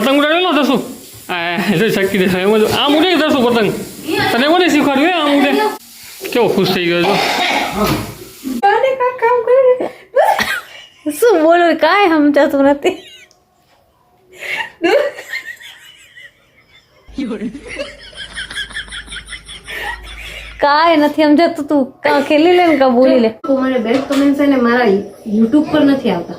પતંગ ઉડાડેલો દસું આ જો શક્તિ દે એમ આમ ઉડે દસું પતંગ? તને કોને શીખવાડ્યું આમ ઉડે? કેવો ખુશ થઈ ગયો છો? બાને કાંઈ કામ કરે શું બોલો કાંઈ સમજાતું નથી. કાંઈ નથી સમજાતું તું. કાં ખેલી લે ને કાં બોલી લે? મને બેસ્ટ કમેન્ટ છે ને મારા યુટ્યુબ પર નથી આવતા.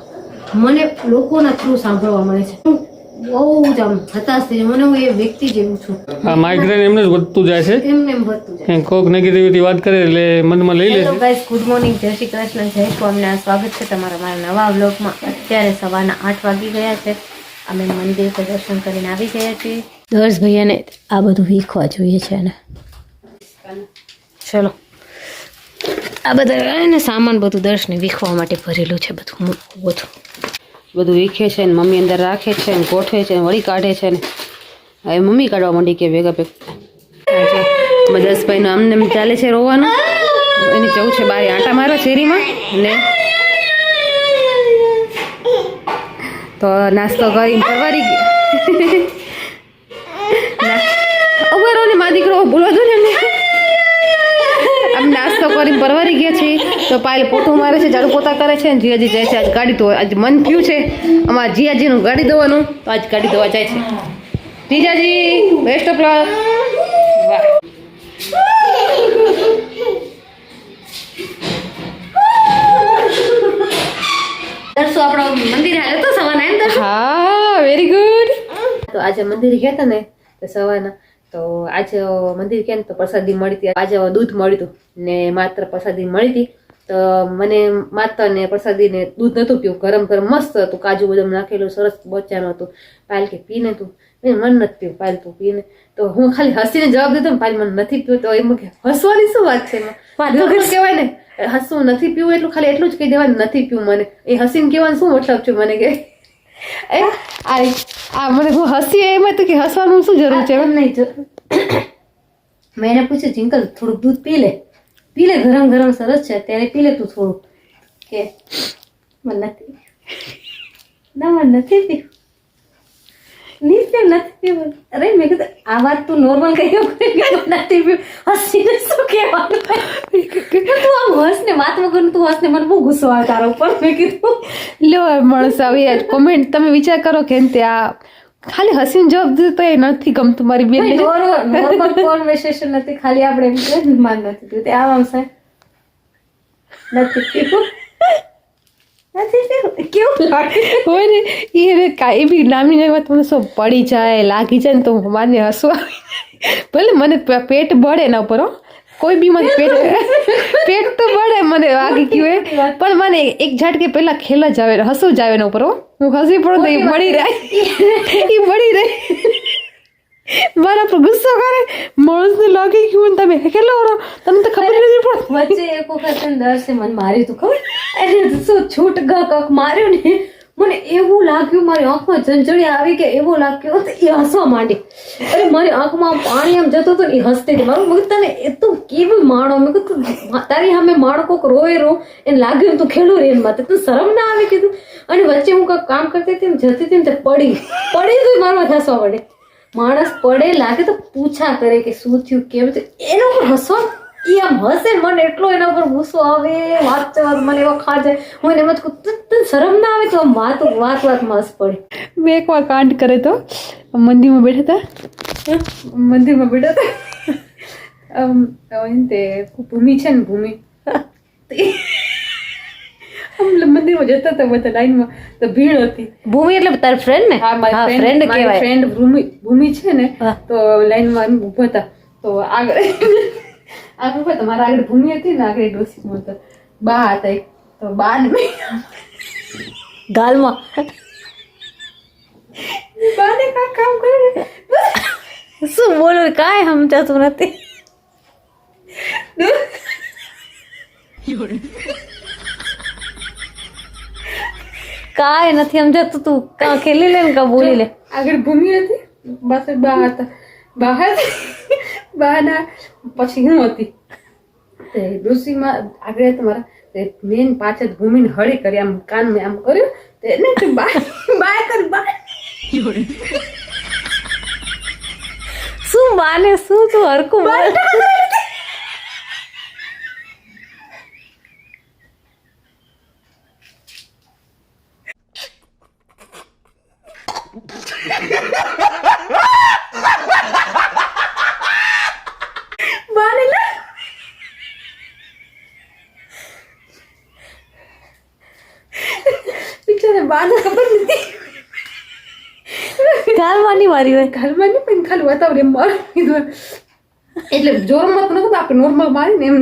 મને લોકોના થ્રુ સાંભળવા મળે છે. હું બહુ જ આમ હતાશ થઈ મને હું એ વ્યક્તિ જેવું છું. આ માઇગ્રેન એમને જ વધતું જાય છે? એમને એમ વધતું જાય. કોક નેગેટિવિટી વાત કરે એટલે મનમાં લઈ લે ગાઈસ ગુડ મોર્નિંગ જય શ્રી કૃષ્ણ જય સ્વામિનારાયણ. સ્વાગત છે તમારા મારા નવા વ્લોગમાં અત્યારે સવારના આઠ વાગી ગયા છે. અમે મંદિર પર દર્શન કરીને આવી ગયા છીએ. દર્શ ભૈયાને આ બધું વીખવા જોઈએ છે ને. ચલો. આ બધા એને સામાન બધું દર્શને વીખવા માટે ભરેલું છે બધું બધું. બધું વીખે છે ને મમ્મી અંદર રાખે છે ને ગોઠવે છે ને વળી કાઢે છે ને. હવે મમ્મી કાઢવા માંડી કે ભેગા ભેગા. દસભાઈનું આમને એમ ચાલે છે રોવાનું. એની જવું છે બારે આટા મારવા શેરીમાં. ને તો નાસ્તો કરી પરવારી ગઈ ઊભા ને મા દીકરો બોલવા દો ને એમને આમ નાસ્તો કરીને પરવારી ગયા છે તો પાયલ પોતું મારે છે ઝાડુ પોતા કરે છે ને જીયાજી જાય છે. આજ ગાડી ધોવા આજ મન થયું છે અમારા જીયાજીનું ગાડી ધોવાનું. તો આજ ગાડી ધોવા જાય છે. જીજાજી બેસ્ટ ઓફ લક વાહ. દર્શો આપણો મંદિર આવ્યો તો સવારના એમ દર્શો? હા વેરી ગુડ તો આજે મંદિર ગયા હતા ને તો સવારના. તો આજે મંદિર ગયા ને તો પ્રસાદી મળી હતી. આજે દૂધ મળ્યું હતું ને માત્ર પ્રસાદી મળી હતી. તો મને માતાને પ્રસાદીને દૂધ નતું પીવું. ગરમ ગરમ મસ્ત હતું. કાજુ બદામ નાખેલું સરસ બચ્ચાનું હતું. પાલ કે પીને તું મેં મન નથી પીવું પાલ તું પીને તો હું ખાલી હસીને જવાબ દીધો ને પાયલ મને નથી પીવું. તો એમ કે હસવાની શું વાત છે કહેવાય ને હસવું નથી પીવું એટલું ખાલી એટલું જ કહી દેવાનું નથી પીવું મને. એ હસીને કહેવાનું શું મતલબ છે મને કે? એ આ મને હું હસી એમાં તો કે હસવાનું શું જરૂર છે? એમ નહીં મેં એને પૂછ્યું જિંકલ થોડુંક દૂધ પી લે. પી લે ગરમ ગરમ સરસ છે, ત્યારે પી લે તું થોડું કે, મને નથી. ના, મને નથી પીવું. પીવું નથી પીવું. અરે, મેં કીધું, આ વાત તું નોર્મલ કહી નથી પીવું. હસીને શું કહેવાનું? તું આમ હસ ને વાત વગર તું હસ ને મને બહુ ગુસ્સો આવે તારા ઉપર. મેં કીધું. લ્યો માણસ આવી કોમેન્ટ તમે વિચાર કરો કે આ ખાલી હસીન જવાબ દીધો તો એ નથી ગમતું મારી બેન નોર્મલ કોન્વર્સેશન નથી ખાલી આપણે એમ કે માન નથી પીવું તે આમ છે નથી કેવું લાગે? હોય ને એ કાંઈ બી નામની વાત શું પડી જાય લાગી જાય ને તો માને હસવા ભલે મને પેટ બળે એના ઉપર હો. કોઈ બી મને પેટ પેટ તો બળે મને વાગી ગયું એ પણ મને એક ઝાટકે પહેલા ખેલ જ આવે હસવું જ આવે એના ઉપર હો. હું હસી પડું તો એ મળી રહે. એ મળી રહે. મારા પર ગુસ્સો કરે. માણસને લાગે કે ને તમે ખેલો કરો તમને તો ખબર નથી પડતી. વચ્ચે એક વખત દર્શે મને માર્યું તું ખબર? એને શું છૂટ ગા કક માર્યું ને? મને એવું લાગ્યું, મારી આંખમાં ઝંઝળી આવી કે એવો લાગ્યો તો એ હસવા માંડી. અરે મારી આંખમાં પાણી આમ જતું હતું ને એ હસતી હતી. મારું મગજ તને એ તું કેવું માણો? મેં કીધું તારી સામે માણો કોક રોય રો એને લાગ્યું તું ખેલું રે એમ તું શરમ ના આવે કીધું. અને વચ્ચે હું કંઈક કામ કરતી હતી જતી હતી તે પડી પડી તો મારવા હસવા પડે માણસ પડે, લાગે તો પૂછા કરે કે શું થયું, કેમ થયું? એનો પણ હસવા એ હશે મને એટલો એના ઉપર ગુસ્સો આવે વાત વાત મને એવો ખા જાય હું એને એમ જ "તને- તને શરમ ના આવે તો આમ વાત વાત વાતમાં હસ પડે. મેં એકવાર કાંડ કરે તો મંદિરમાં બેઠા હતા. મંદિરમાં બેઠા હતા. આમ તે ભૂમિ છે ને ભૂમિ. મંદિરમાં જતા હતા બધા લાઈનમાં તો ભીડ હતી. ભૂમિ એટલે તાર ફ્રેન્ડ ને? હા મારી ફ્રેન્ડ કહેવાય. ફ્રેન્ડ ભૂમિ ભૂમિ છે ને તો લાઈનમાં એમ ઊભા હતા. તો આગળ આગળ ઊભા તમારા મારા આગળ ભૂમિ હતી ને આગળ ડોસી હતા બા હતા એક તો બા. ને ગાલમાં. બાને કા કામ કરે શું બોલો? કાંઈ સમજાતું નથી. કાંઈ નથી સમજાતું તું. કા ખેલી લે ને કા બોલી લે? આગળ ભૂમિ હતી બસ બા હતા. બા હતી. પછી હું હતી. તે ડોસીમાં આગળ તમારા મેન પાછળ ભૂમિને હળી કરી આમ કાન મેં આમ કર્યું. તે એને બાય બાય કરી બાય. શું માને શું તું હરકું બોલ બાને લા બિચારા બાને ખબર નથી ગાલવાની મારી હોય ઘરમાં નહીં પણ ખાલી વાતાવરણ મારી દીધું એટલે જોરમાં તો નતું આપણે નોર્મલ મારીને એમ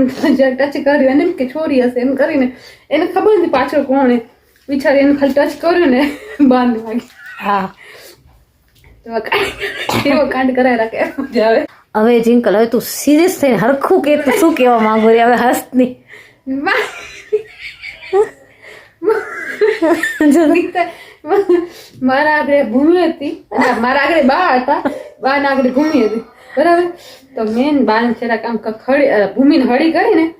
ટચ કર્યું એને એમ કે છોરી હશે એમ કરીને. એને ખબર નથી પાછળ કોણ. હે. બિચારી એને ખાલી ટચ કર્યું ને બાર વાગે હા. એવો કાંડ કરાય રાખે. આવે. હવે જિંકલ હવે તું સિરિયસ થઈને હરખું કે તું શું કહેવા માંગુ રે? હવે હસ નહીં. મારા આગળ ભૂમિ હતી. મારા આગળ બા હતા. બા ના આગળ ભૂમિ હતી. બરાબર? તો મેન બાને જરાક આમ ક- ખડી ભૂમિને હળી કરીને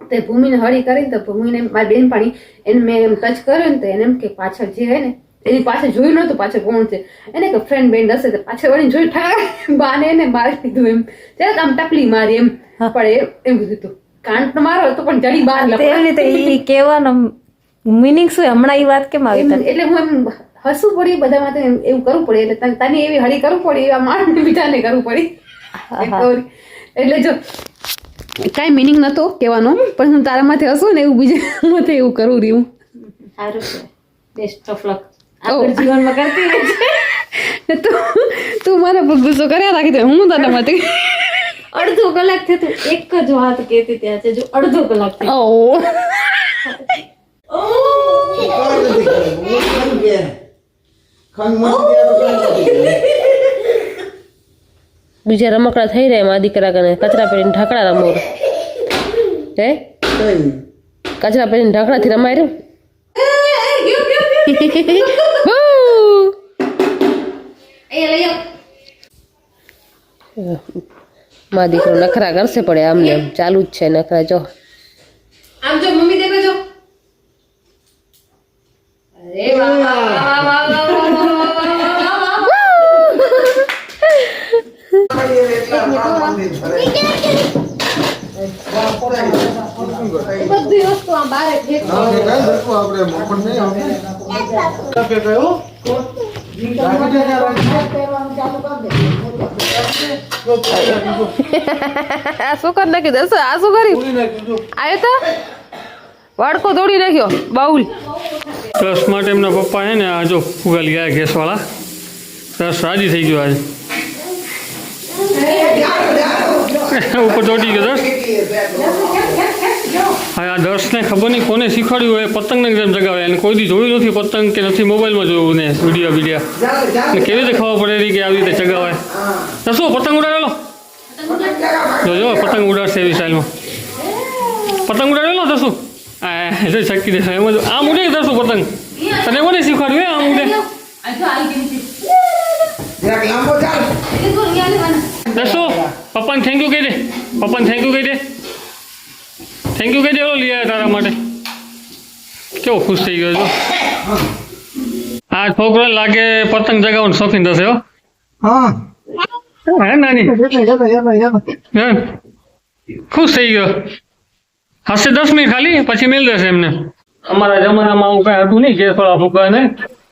તે ભૂમિને હળી કરીને તો ભૂમિને મારી બેનપાણી એને મેં એમ ટચ કર્યો ને તો એને એમ કે પાછળ જે હોય ને એની પાછળ જોયું નહોતું પાછળ કોણ છે. એને કે ફ્રેન્ડ બેન્ડ હશે તો પાછળ વળીને જોયું ઠાક બાને એને મારી દીધું એમ. જરાક આમ ટપલી મારી એમ. પણ એમ એવું કાંટ તો મારો હતો પણ જડી બહાર લપડા. એ કહેવાનો મિનિંગ શું? હમણાં એ વાત કેમ આવી એટલે હું એમ હસવું પડી બધા માટે એવું કરવું પડે. એટલે તને- એવી હળી કરવું પડે એવા માણસ બીજાને કરવું પડી. એટલે જો કાંઈ મિનિંગ નતો કહેવાનો પણ હું તારા માથે હસું ને એવું બીજા માથે એવું કરવું રહ્યું. સારું છે. બેસ્ટ ઓફ લક આગળ આગળ જીવનમાં કરતી રહેજે તું તું મારા પર ગુસ્સો કર્યા રાખી દે હું તારા માથે અડધો કલાકથી એક જ વાત કહેતી ત્યાં છે જો અડધો કલાક ઓ. બીજા રમકડા થઈ રહ્યા એમાં દીકરા કને કચરા પહેરીને ઢાકડા રમો હે કચરા પહેરીને ઢાંકડાથી રમાય રહ્યું મા દીકરો નખરા કરશે પડે આમને આમ ચાલુ જ છે નખરા જો આમ જો મમ્મી બધી વસ્તુ આમ બારે આપણે મોકળ નહીં આપણે શું કરી નાખી દસ આ શું કર્યું? આવ્યો તો? વાડકો દોડી નાખ્યો, બાઉલ. રસ માટે એમના પપ્પા છે ને આ જો ફુગાલી ગયા ગેસવાળા. રસ રાજી થઈ ગયો આજે. ઉપર ચોટી ગયો દસ હા આ દર્શને ખબર નહીં કોને શીખવાડ્યું હોય, પતંગને જેમ જગાવે. અને કોઈ દી જોયું નથી પતંગ કે નથી મોબાઈલમાં જોયું ને વીડિયો વીડિયો. ને કેવી રીતે ખબર પડે કે આવી રીતે ચગાવાય દસો પતંગ ઉડાડેલો? જો જો, પતંગ ઉડાડશે એવી સ્ટાઇલમાં પતંગ ઉડાડેલો શું આ જો શક્તિ દેખાય. એમ જો આમ ઉડે તો પતંગ તને કોને શીખવાડ્યું આમ ઉડે? જરાક લાંબો ચાલ. દસો પપ્પાને થેન્ક યુ કહી દે. પપ્પાને થેન્ક યુ કહી દે. થેન્ક યુ કહી દે લઈ આવ્યા તારા માટે. કેવો ખુશ થઈ ગયો છો આ છોકરો લાગે પતંગ જગાવવાનો શોખીન થશે હો. હા. હે નાની? હે? ખુશ થઈ ગયો. હશે દસ મિનિટ ખાલી? પછી મેળ દેશે એમને. અમારા જમાનામાં આવું કઈ હતું નહીં કે થોડા ફૂકા ને.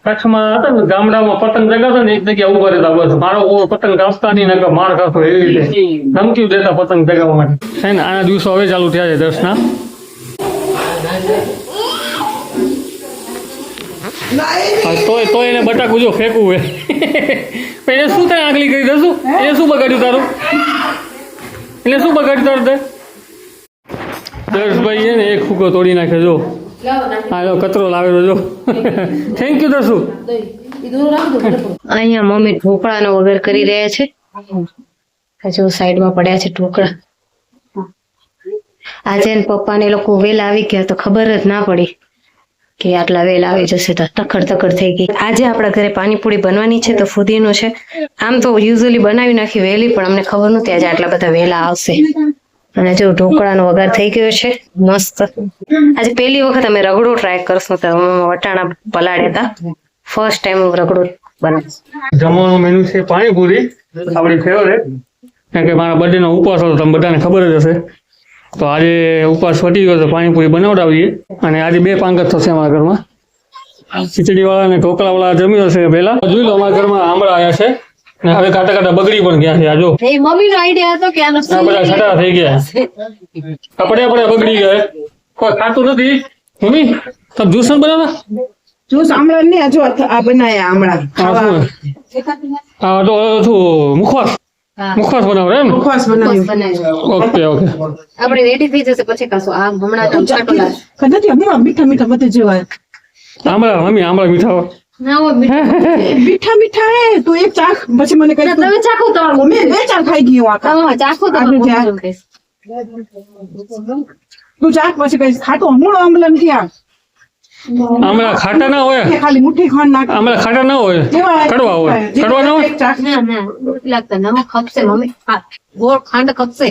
કચ્છમાં હતા ને ગામડામાં પતંગ જગાતો ને એક જગ્યા ઊભા રહેતા બસ. મારો પતંગ કાપતા નહીં નકર માર ખાતો એવી રીતે. ધમકી દેતા પતંગ જગાવવા માટે છે ને આના દિવસો હવે ચાલુ થયા છે દસના. તોય તોય એને બટાકું જો ફેંકવું એને શું થાય આગલી કરી દશું એને શું બગાડ્યું તારું? એને શું બગાડ્યું તારું તે? દર્શભાઈ છે ને એક ફૂકો તોડી નાખે જો. હા જો કચરો લાવેલો જો. Thank you Darshu. અહીંયા મમ્મી ઢોકળાનો વગર કરી રહ્યા છે. હજુ સાઈડમાં પડ્યા છે ઢોકળા. આજે પપ્પાને એ લોકો વેલ આવી ગયા તો ખબર જ ના પડી કે આટલા વેલ આવી જશે તો તખડ તખડ થઈ ગઈ. આજે આપણા ઘરે પાણીપુરી બનવાની છે તો ફુદીનો છે. આમ તો યુઝ્યુઅલી બનાવી નાખી વેલી પણ અમને ખબર નહોતી આજે આટલા બધા વેલા આવશે. અને જો ઢોકળાનો વઘાર થઈ ગયો છે, મસ્ત. આજે પહેલી વખત અમે રગડો ટ્રાય કરશું તો વટાણા પલાળ્યા હતા. ફર્સ્ટ ટાઈમ રગડો બનાવું જમવાનું મેનુ છે પાણીપુરી, આપણી ફેવરેટ કારણ કે મારા બર્થડે નો ઉપવાસ હતો, તમને બધાને ખબર જ હશે. તો આજે ઉપવાસ પતી ગયો તો પાણીપુરી બનાવડાવીએ. અને આજે બે પાંગત થશે અમારા ઘરમાં. ખીચડી વાળા અને ઢોકળા વાળા જમી હશે પેલા જોઈ લો, અમારા ઘરમાં આમળા આવ્યા છે. હવે કાટા કાટા બગડી પણ ગયા છે આ જો. એ મમ્મી નો આઈડિયા હતો કે આનો આ બધા છટા થઈ ગયા. આપણે આપણે પડ્યા બગડી ગયા. કોઈ ખાતું નથી? મમ્મી તમે જ્યુસ નથી બનાવતા જ્યુસ આમળા ને જો આ બનાયા આમળા આ તો શું મુખવાસ? મુખવાસ બનાવો એમ? મુખવાસ બનાવ્યું. Okay okay. આપણે રેડી થઈ જશે પછી કાસો આ હમણાં તો છાંટો કદાચ હું મીઠા મીઠા બધે જેવા. આમળા મમ્મી આમળા મીઠા હોય. મીઠું. મીઠા મીઠા હે તું એક ચાખ પછી મને કહી તમે ચાખો તો મેં બે ચાખ ખાઈ ગયું આખા. હા ચાખો તો. તું ચાખ પછી કઈ ખાતો હમણાં આંબલા ક્યાં આ. આમળા ખાટા ના હોય? ખાલી મુઠ્ઠી ખાંડ નાખ. આમળા ખાટા ના હોય? કડવા હોય? કડવા ના હોય? ચાખ. ના ના લાગતા નમક ખપશે મમ્મી. હા ગોળ ખાંડ ખપશે.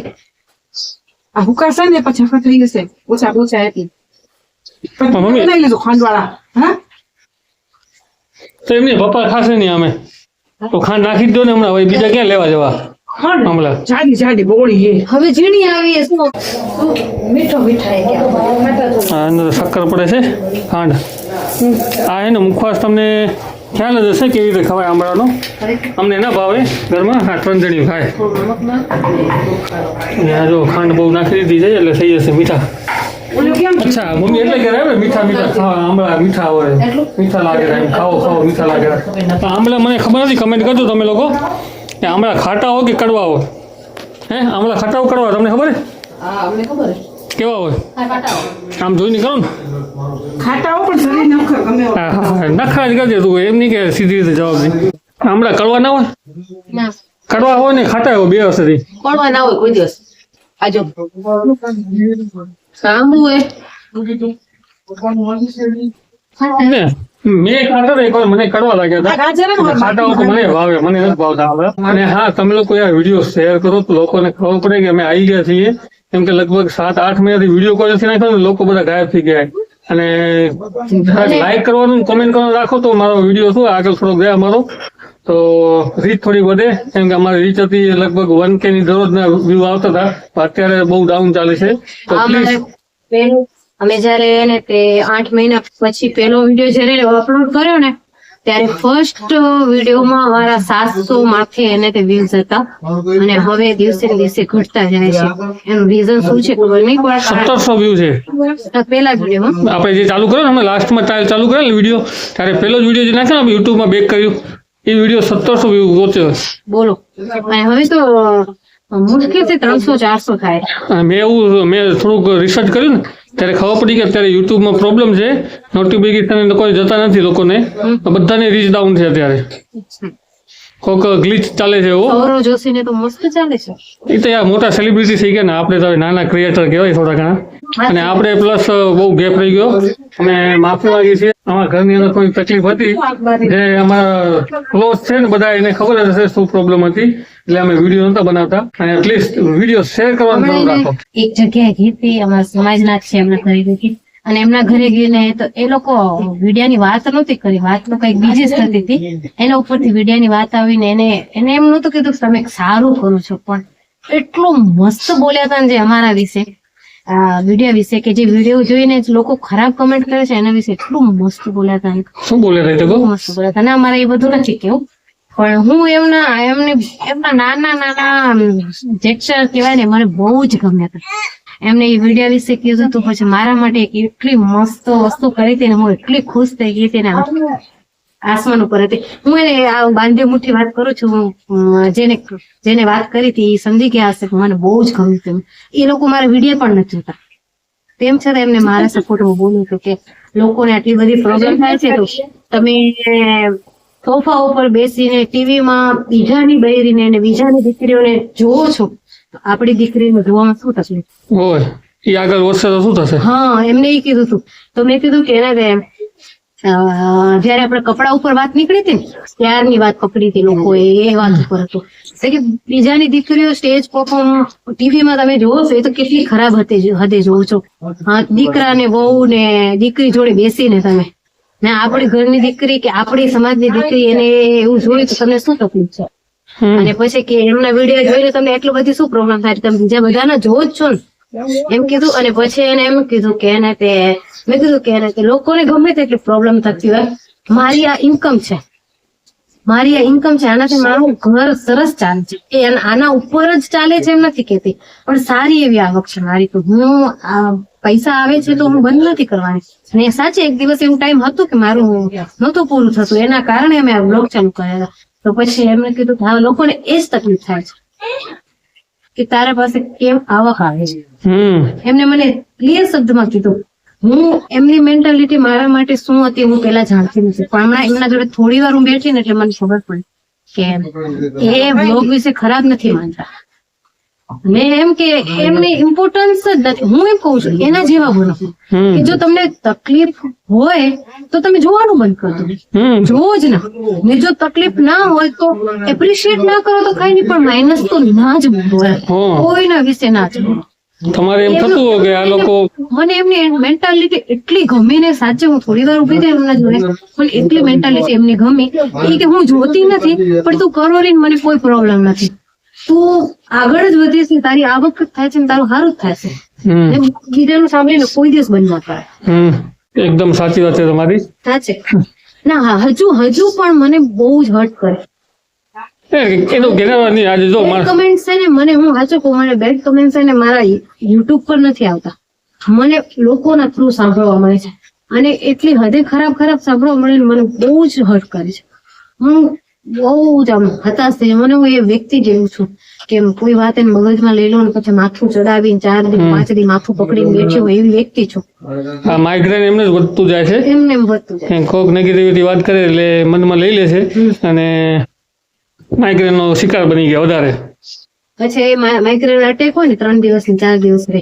આ હુકાશે ને પછી આખા થઈ જશે. ઓછા ઓછા એટલે મમ્મી- બનાવી લેજો ખાંડ વાળા હા? તો એમની પપ્પા ખાશે નહીં અમે. તો ખાંડ નાખી દો ને હમણાં હવે બીજા ક્યાં લેવા જવા? ખાંડ? આમળા જાડી જાડી બોળી હવે ઝીણી આવી મીઠો મીઠાઈ ગયા અંદર શક્કર પડે છે ખાંડ. આ હે મુખવાસ તમને ખ્યાલ જ હશે કેવી રીતે ખવાય આંબળાનો અમને ના ભાવે ઘરમાં હા ત્રણ જણી ખાય આ જો ખાંડ બહુ નાખી દીધી છે એટલે થઈ જશે મીઠા. અચ્છા મમ્મી એટલે કે આવે મીઠા મીઠા આંબળા મીઠા હોય મીઠા લાગે એમ ખાઓ ખાઓ મીઠા લાગે તો આંબળા મને ખબર નથી કમેન્ટ કરજો તમે લોકો. કે આંબળા ખાટા હો કે કડવા હોય હે આંબળા ખાટા હો કડવા તમને ખબર છે? કેવા હોય? આમ જોઈને કરો ને. ખાટા હો પણ શરીર નખર હા હા હા જ કરજે તું એમ નહીં કે સીધી રીતે જવાબ દે. આંબળા કડવા ના હોય? ના. કડવા હોય ને ખાટા હોય બે વર્ષથી કડવા ના હોય કોઈ દિવસ. આજો. સાંભળું એ. મેં ખાતા હતા એકવાર મને કડવા લાગ્યા હતા. ગાજર હે ને મારે. ખાતા હોય તો મને ભાવે મને નથી ભાવતા આંબળા અને હા તમે લોકો આ વીડિયો શેર કરો તો લોકોને ખબર પડે કે અમે આવી ગયા છીએ. કેમ કે લગભગ સાત આઠ મહિનાથી વીડિયો કોલથી નાખ્યો ને લોકો બધા ગાયબ થઈ ગયા. અને લાઈક કરવાનું કમેન્ટ કરવાનું રાખો તો મારો વીડિયો શું આગળ થોડો ગયા મારો તો રીત થોડી વધે કેમ કે અમારી રીત હતી લગભગ વન કે ની દરરોજના વ્યૂ આવતા હતા અત્યારે બહુ ડાઉન ચાલે છે. તો પ્લીઝ અમે જયારે એને તે આઠ મહિના પછી પેલો વીડિયો જયારે અપલોડ કર્યો ને ત્યારે ફર્સ્ટ વિડીયોમાં અમારા સાતસો માથે એને તે વ્યૂઝ હતા. અને હવે દિવસે ને દિવસે ઘટતા જાય છે. એનું રીઝન શું છે ખબર નહીં પણ સત્તરસો વ્યૂ છે. પેલા વિડીયોમાં આપણે જે ચાલુ કર્યો ને અમે લાસ્ટમાં ચાલુ કર્યો ને વીડિયો ત્યારે પેલો જ વીડિયો જે નાખ્યો ને યુટ્યુબમાં બેક કર્યું. એ વીડિયો સત્તરસો વ્યૂ પહોંચ્યો બોલો. હવે તો મુશ્કેલથી ત્રણસો ચારસો થાય. મેં એવું મેં થોડુંક રિસર્ચ કર્યું ને ત્યારે ખબર પડી કે અત્યારે યુટ્યુબમાં પ્રોબ્લેમ છે. નોટિફિકેશન કોઈ જતા નથી લોકોને. બધાને રીચ ડાઉન છે અત્યારે. કોઈક ગ્લિચ ચાલે છે એવો? સૌરવ જોશીને તો મસ્ત ચાલે છે. એ તો યાર મોટા સેલિબ્રિટી થઈ ગયા ને આપણે તો નાના ક્રિએટર કહેવાય થોડા ઘણા. અને આપણે પ્લસ બહુ ગેપ રહી ગયો. અમે માફી માંગીએ છીએ. અમારા ઘરની અંદર કોઈ તકલીફ હતી? જે અમારા ક્લોઝ છે ને બધા એને ખબર જ હશે શું પ્રોબ્લેમ હતી. એટલે અમે વીડિયો નતા બનાવતા. અને એટલીસ્ટ વીડિયો શેર કરવાનું રાખો. એક જગ્યાએ ગીતી અમારા સમાજના છે એમને કરી હતી અને એમના ઘરે ગઈને તો એ લોકો વિડિયાની વાત નહોતી કરી. વાત તો કંઈક બીજી જ થતી હતી. એના ઉપરથી વિડિયાની વાત આવીને એને એને એમ નહોતું કીધું કે તમે સારું કરો છો. પણ એટલું મસ્ત બોલ્યા હતા ને જે અમારા વિશે વિડિયા વિશે કે જે વીડિયો જોઈને લોકો ખરાબ કમેન્ટ કરે છે એના વિશે એટલું મસ્ત બોલ્યા હતા શું બોલ્યા હતા બહુ મસ્ત બોલ્યા હતા અને અમારે એ બધું નથી કેવું. પણ હું એમના એમને એમના નાના નાના જેક્ચર કહેવાય ને મને બહુ જ ગમ્યા હતા એમને એ વીડિયો વિશે કીધું હતું પછી મારા માટે એક એટલી મસ્ત વસ્તુ કરી હતી ને હું એટલી ખુશ થઈ ગઈ હતી ને આસમાન ઉપર હતી. હું એને આ બાંધી મુઠ્ઠી વાત કરું છું હું, જેને જેને વાત કરી હતી એ સમજી ગયા હશે મને બહુ જ ગમ્યું હતું. એ લોકો મારા વીડિયો પણ નથી જોતા. તેમ છતાં એમને મારા સપોર્ટમાં બોલ્યું હતું કે લોકોને આટલી બધી પ્રોબ્લેમ થાય છે તો તમે સોફા ઉપર બેસીને ટીવીમાં બીજાની બૈરીને અને બીજાની દીકરીઓને જોવો છો. તો આપણી દીકરીને જોવામાં શું તકલીફ ઓય એ આગળ વધશે તો શું થશે? હા એમને એ કીધું હતું તો મેં કીધું કે એના એમ જયારે આપણે કપડા ઉપર વાત નીકળી હતી ને ત્યારની વાત પકડી હતી લોકોએ એ વાત ઉપર હતું. એટલે કે બીજાની દીકરીઓ સ્ટેજ પરફોર્મ ટીવીમાં તમે જોવો છો એ તો કેટલી ખરાબ હતી હદે જોવો છો. હા દીકરા ને વહુ ને દીકરી જોડે બેસીને તમે. ને આપણી ઘરની દીકરી કે આપણી સમાજની દીકરી એને એવું જોયું તો તમને શું તકલીફ છે. અને પછી કે એમના વીડિયો જોઈને તમને એટલું બધી શું પ્રોબ્લેમ થાય? તમે બીજા બધાને જોવો જ છો ને. એમ કીધું અને પછી એને એમ કીધું કે એને તે મેં કીધું કે એને તે લોકોને ગમે તેટલી પ્રોબ્લેમ થતી હોય મારી આ ઇન્કમ છે. મારી આ ઇન્કમ છે આનાથી મારું ઘર સરસ ચાલે છે એ આના- ઉપર જ ચાલે છે એમ નથી કેતી પણ સારી એવી આવક છે મારી તો. હું આ પૈસા આવે છે તો હું બંધ નથી કરવાની. અને સાચે એક દિવસ એવું ટાઈમ હતું કે મારું નહોતું પૂરું થતું. એના કારણે અમે આ બ્લોગ ચાલુ કરેલા તો પછી એમને કીધું કે લોકોને એ જ તકલીફ થાય છે. કે તારા પાસે કેમ આવક આવે છે? હમ. એમને મને ક્લિયર શબ્દમાં કીધું હું એમની મેન્ટાલિટી મારા માટે શું હતી હું પેલા જાણતી નથી. પણ હમણાં એમના જોડે થોડી વાર હું બેઠી ને એટલે મને ખબર પડી કે એ બ્લોગ વિશે ખરાબ નથી માનતા. મેં એમ કે એમની ઇમ્પોર્ટન્સ જ નથી. હું એમ કહું છું એના જેવા બનો. કે જો તમને તકલીફ હોય તો તમે જોવાનું બંધ કરો જોવો જ ના. ને જો તકલીફ ના હોય તો એપ્રિશિએટ ના કરો તો કઈ નહીં પણ માઇનસ તો ના જ બોલો કોઈના વિશે ના જ બોલો તમારે એમ થતું હોય કે આ લોકો મને એમની મેન્ટાલિટી એટલી ગમી ને સાચે હું થોડી વાર ઊભી થઈ એમના જોડે પણ એટલી મેન્ટાલિટી એમની ગમી. એ કે હું જોતી નથી પણ તું કરો મને કોઈ પ્રોબ્લેમ નથી. તું આગળ જ વધીશ ને તારી આવક થાય છે ને તારું સારું જ થાય છે. બીજાનું સાંભળીને કોઈ દિવસ બંધ ના કરે એકદમ સાચી વાત છે તમારી. સાચે. ના હા હજુ હજુ પણ મને બહુ જ હર્ટ કરે. એનું ઘેરાવા આજે જો કમેન્ટ છે ને મને હું સાચું કહું મને બેડ કમેન્ટ છે ને મારા યુટ્યુબ પર નથી આવતા. મને લોકોના થ્રુ સાંભળવા મળે છે. અને એટલી હદે ખરાબ ખરાબ સાંભળવા મળે મને બહુ જ હર્ટ કરે છે. હું બહુ જ આમ હતાશ થઈ મને હું એ વ્યક્તિ જેવું છું કે કોઈ વાત એને મગજમાં લઈ લો ને પછી માથું ચડાવીને ચાર દિન પાંચ દિન માથું પકડીને બેઠી હોય એવી વ્યક્તિ છું. આ માઇગ્રેન એમને જ વધતું જાય છે? એમને એમ વધતું જાય. કોક નેગેટિવિટી વાત કરે એટલે મનમાં લઈ લે છે અને માઇગ્રેન નો શિકાર બની ગયા વધારે. પછી એ માઇગ્રેન અટેક હોય ને ત્રણ દિવસ ને ચાર દિવસ રે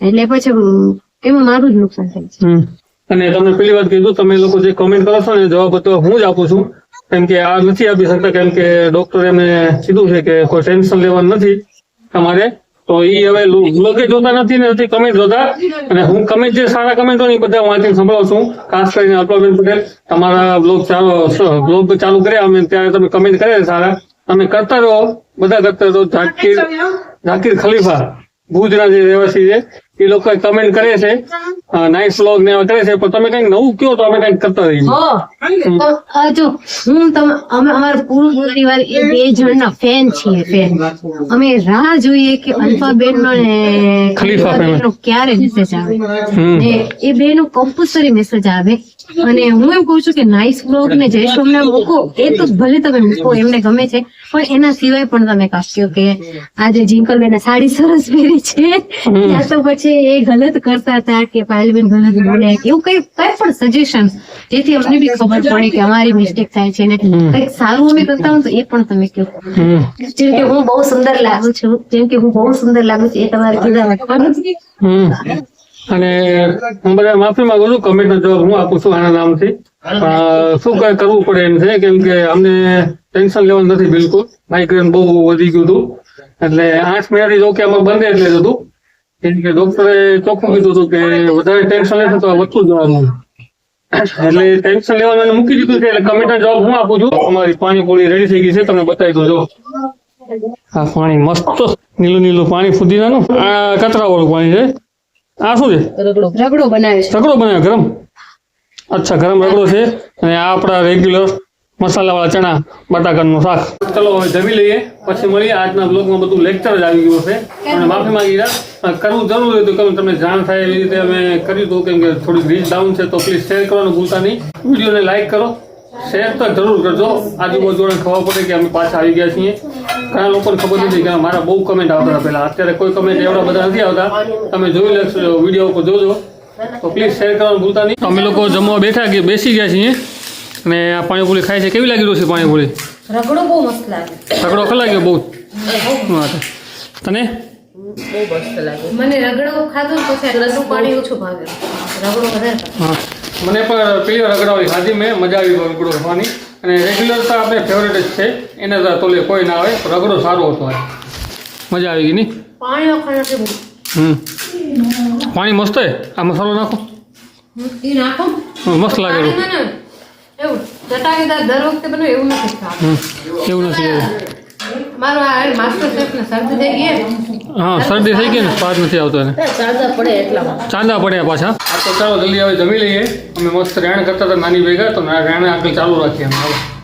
એટલે પછી એમાં મારું જ નુકસાન થાય છે. અને તમને પેલી વાત કીધું તમે લોકો જે કોમેન્ટ કરો છો ને જવાબ તો હું જ આપું છું. કેમ કે આ નથી આપી શકતા કેમ કે ડોક્ટર એમને કીધું છે કે કોઈ ટેન્શન લેવાનું નથી તમારે. તો એ હવે લોકો જોતા નથી ને નથી કમેન્ટ જોતા. અને હું કમેન્ટ જે સારા કમેન્ટો ને બધા વાંચીને સંભળાવું છું. ખાસ કરીને અલ્પાબેન પટેલ તમારા બ્લોગ ચાલુ બ્લોગ ચાલુ કર્યા અમે ત્યારે તમે કમેન્ટ કર્યા સારા. અમે કરતા રહો બધા કરતા રહો. ઝાકીર ઝાકીર ખલીફા ભુજના જે રહેવાસી છે. એ લોકો કમેન્ટ કરે છે. નાઇસ વ્લોગ ને કરે છે. પણ તમે કંઈક નવું કયો તો અમે કંઈક કરતા રહીએ. જો હું તમે અમે અમારા પૂરું પરિવાર એ બે જણના ફેન છીએ ફેન અમે રાહ જોઈએ કે અલ્ફાબેન નો ને ખલીફા બેન નો ક્યારે મેસેજ આવે? ને એ બે નો કમ્પલસરી મેસેજ આવે. અને હું એમ કહું છું કે નાઇસ વ્લોગ ને જય સોમના મૂકો. એ તો ભલે તમે મૂકો એમને ગમે છે. પણ એના સિવાય પણ તમે કહ્યું કે આજે જિંકલબેન સાડી સરસ પહેરી છે. ત્યાં તો પછી એ ગલત કરતા હતા કે પાયલબેન ગલત બોલ્યા કે એવું કઈ કઈ પણ સજેશન જેથી અમને બી ખબર પડે કે અમારી મિસ્ટેક થાય છે ને કંઈક સારું અમે કરતા હોય તો એ પણ તમે કહો. જેમ કે હું બહુ સુંદર લાગુ છું જેમ કે હું બહુ સુંદર લાગુ છું એ તમારે કીધા અને હું બધા માફી માંગુ છું કમેન્ટ નો જવાબ હું આપું છું આના નામથી. પણ શું કઈ કરવું પડે એમ છે કેમ કે અમને ટેન્શન લેવાનું નથી બિલકુલ. માઇગ્રેન બહુ વધી ગયું હતું. એટલે આઠ મહિનાથી જો કે અમારે બંધ એટલે જ હતું. કેમ કે ડોક્ટરે ચોખ્ખું કીધું હતું કે વધારે ટેન્શન લેશે તો આ વધતું જવાનું. એટલે ટેન્શન લેવાનું મૂકી દીધું છે એટલે કમેન્ટ જવાબ હું આપું છું? અમારી પાણીપુરી રેડી થઈ ગઈ છે તમને બતાવી દો જો. આ પાણી મસ્ત નીલું નીલું પાણી ફુદીનાનું. આ કચરા વાળું પાણી છે. આ શું છે? રગડો. બનાવે છે. રગડો બનાવ્યો ગરમ? અચ્છા ગરમ રગડો છે. અને આ આપણા રેગ્યુલર મસાલાવાળા ચણા, બટાકાનું શાક. ચલો, હવે જમી લઈએ. પછી મળીએ. આજના બ્લોગમાં બધું લેક્ચર જ આવી ગયું છે માફી માંગી કરવું જરૂર હતું કે તમને જાણ થાય એવી રીતે અમે કર્યું હતું, કેમ કે થોડીક રીચ ડાઉન છે, તો પ્લીઝ શેર કરવાનું ભૂલતા નહીં. વિડીયોને લાઈક કરો. શેર તો જરૂર કરજો. આજુબાજુને ખબર પડે કે અમે પાછા આવી ગયા છીએ. ઘણા લોકોને ખબર નથી કે મારા બહુ કમેન્ટ આવતા હતા પહેલા. અત્યારે કોઈ કમેન્ટ એવડા બધા નથી આવતા. તમે જોઈ લેશો, વીડિયો ઉપર જોજો. તો પ્લીઝ શેર કરવાનું ભૂલતા નહીં. અમે લોકો જમવા બેઠા કે બેસી ગયા છીએ. અને આ પાણીપુરી ખાય છે. કેવી લાગી રહ્યું છે પાણીપુરી? રગડો બહુ મસ્ત લાગે. રગડો ખા લાગ્યો બહુ? તને? લાગે. મને રગડો ખાધું તો પાણી ઓછું ભાગે. રગડો વધારે હા. મને પણ પેલી વાર રગડાવી ખાધી મેં. મજા આવી રગડો ખાવાની. અને રેગ્યુલર તો આપણે ફેવરેટ જ છે. એના તો તોલે કોઈ ના આવે રગડો સારો હતો. મજા આવી ગઈ નહીં પાણી હમ. પાણી મસ્ત હે આ મસાલો નાખો. નાખો. મસ્ત ને એવું ચટાકેદાર દર વખતે બને એવું નથી. એવું નથી એવું. મારો આ માસ્ટર શેફ ને શરદી થઈ ગઈ ને. હા શરદી થઈ ગઈ ને સ્વાદ નથી આવતો એને. ચાંદા પડે એટલામાં. ચાંદા પડ્યા પાછા. આ તો ચાલો જલ્દી હવે જમી લઈએ. અમે મસ્ત રેણ કરતા હતા નાની ભેગા તો રેણ આગળ ચાલુ રાખીએ અમે